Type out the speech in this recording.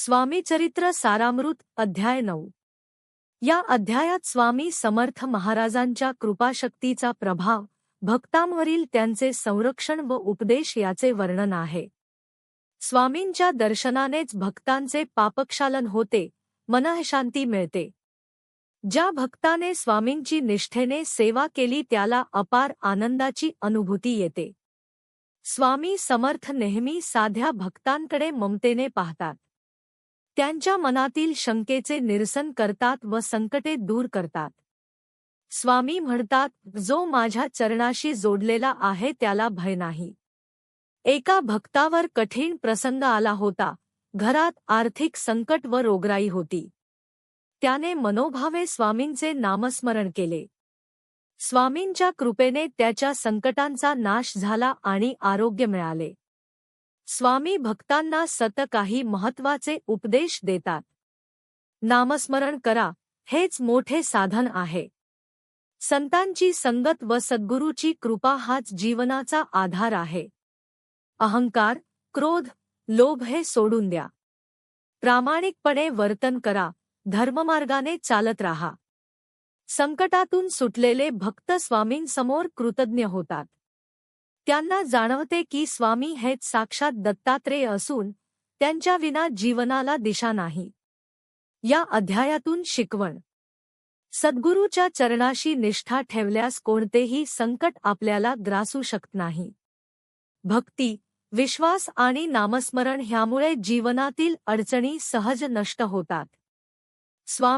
स्वामी चरित्र सारामृत अध्याय नऊ. या अध्यायात स्वामी समर्थ महाराजांच्या कृपाशक्तीचा प्रभाव भक्तांवरील त्यांचे संरक्षण व उपदेश याचे वर्णन आहे. स्वामींच्या दर्शनानेच भक्तांचे पापक्षालन होते मनःशांती मिळते. ज्या भक्ताने स्वामींची निष्ठेने सेवा केली त्याला अपार आनंदाची अनुभूती येते. स्वामी समर्थ नेहमी साध्या भक्तांकडे ममतेने पाहतात. त्यांच्या मनातील शंकेचे निरसन करतात व संकटे दूर करतात. स्वामी म्हणतात जो माझ्या चरणाशी जोडलेला आहे त्याला भय नाही. एका भक्तावर कठीण प्रसंग आला होता. घरात आर्थिक संकट व रोगराई होती. त्याने मनोभावे स्वामींचे नामस्मरण केले. स्वामींच्या कृपेने त्याच्या संकटांचा नाश झाला आणि आरोग्य मिळाले. स्वामी भक्तांना सत काही महत्त्वाचे उपदेश देतात. नामस्मरण करा हेच मोठे साधन आहे. संतांची संगत व सद्गुरूची कृपा हाच जीवनाचा आधार आहे. अहंकार क्रोध लोभ हे सोडून द्या. प्रामाणिकपणे वर्तन करा धर्ममार्गाने चालत राहा. संकटातून सुटलेले भक्त स्वामींसमोर कृतज्ञ होतात. त्यांना जाणवते की स्वामी हेच साक्षात दत्तात्रेय असून त्यांच्या विना जीवनाला दिशा नाही. या अध्यायातून शिकवण. सद्गुरूच्या चरणाशी निष्ठा ठेवल्यास कोणतेही संकट आपल्याला ग्रासू शकत नाही. भक्ती विश्वास आणि नामस्मरण ह्यामुळे जीवनातील अडचणी सहज नष्ट होतात. स्वामी